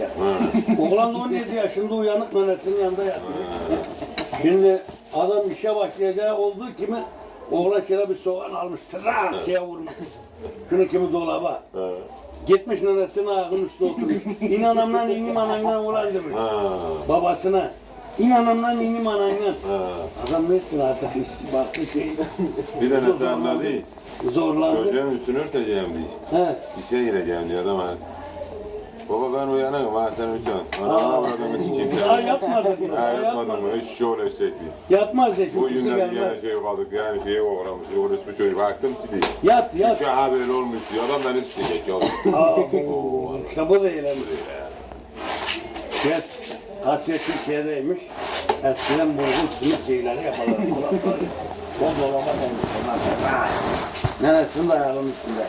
yatacak. Oğlan da 17 yaşında uyanık nenesinin yanında yatıyor. Şimdi adam işe başlayacağı oldu kimi oğlan şöyle bir soğan almış tıra şeye vurmuş. Şunu kimi dolaba. Gitmiş nenesinin ayağının üstüne oturmuş. İn anamdan inim anamdan ulan demiş. Babasına. İn anamdan inim anamdan. Adam ne etsin artık baktı şey. Bir tane sen değil. Zorlandı. Çocuğun üstünü örteceğim diye. He. İşe gireceğim diyor adam ben uyanıyorum ha sen uyan. Anam avradımı sikeyim. Daha yapmadık mı? Ha yapmadım mı? Hiç şöyle istekli. Yatmaz Zeki. Bu yüzden gelmez. yine şey kaldık yani şeyi uğramış. Bu çocuk baktım ki değil. Yat yat. Şu ha böyle olmuş diyor. Adam beni sikecek ya. Aa, işte bu da eğlenmiş. Yes. Kaç yaş Türkiye'deymiş. Eskiden burgun sınıf şeyleri yaparlar. O dolaba dönmüş. Neresinin de ayağının üstünde.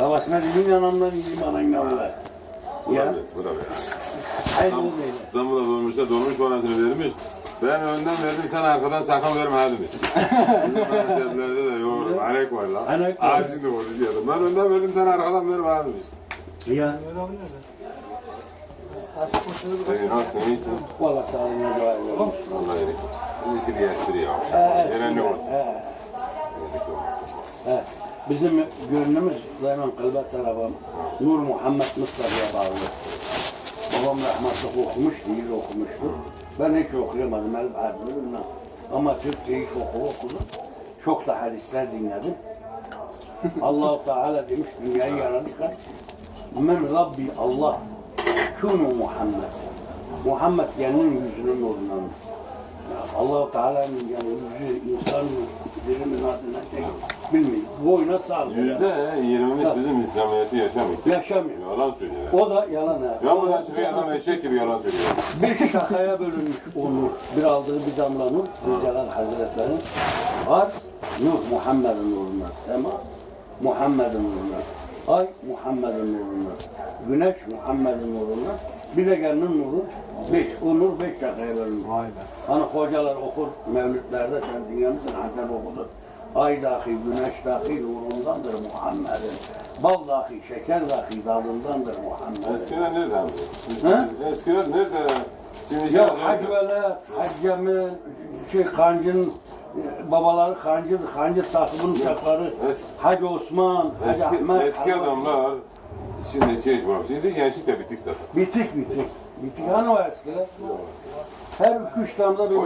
Babasına dedim yanımdan iyiyim ananla Bu da Ya. bir, bu da bir. O değil. İstanbul'da dolmuşta dolmuş parasını vermiş. Ben önden verdim sen arkadan sakın verme ha demiş. Bizim Antep'lerde de yoğurum. Anek var lan. Anek var. Ağacı da olur diyordum. Ben önden verdim sen arkadan verme ha demiş. Ya. Sen nasılsın iyisin? Valla sağlığına dua ediyorum. Vallahi iyilik. Bu işi bir espri ya. He, Gelen ne olsun. olsun. he. Bizim gönlümüz Zeynon Kılbet tarafı Nur Muhammed Mustafa'ya bağlı. Babam rahmetli okumuş, değil okumuştu. Ben hiç okuyamadım, el bilmem. Ama Türkçe hiç oku okudum. Çok da hadisler dinledim. Allah-u Teala demiş dünyayı yaratırken Men Rabbi Allah Kûnû Muhammed Muhammed kendinin yüzünün nurundan. Ya Allah-u Teala'nın yani yüzü insan birimin adına şey bilmiyor. Boyuna sağlıyor. Yüzde yirmimiz bizim İslamiyet'i yaşamıyor. Yaşamıyor. Yalan söylüyor. O da yalan ha. Ya buradan çıkıyor adam eşek gibi yalan söylüyor. Beş şakaya bölünmüş o nur. Bir aldığı bir damla nur. Zülcelal Hazretleri. Arz nur Muhammed'in nuruna. Sema Muhammed'in nuruna. Ay Muhammed'in nuruna. Güneş Muhammed'in nuruna. Bir de kendinin nuru. Beş. O nur beş şakaya bölünmüş. Vay be. Hani hocalar okur mevlütlerde sen dinlemişsin Antep okudu. Ay dahi, güneş dahi nurundandır Muhammed'in. Bal dahi, şeker dahi dalındandır Muhammed'in. Eskiden nerede abi? Ha? Eskiden nerede? Şimdi Ya şey- Hac Velat, Hac Cemil, şey Kancı'nın e, babaları Kancı, Kancı sahibinin uşakları, Hacı Osman, Hacı Eski, Ahmet. eski adamlar şimdi şey. Şimdi gençlik de bitik zaten. Bitik bitik. Bitik hani o eskiler? Her üç damda bir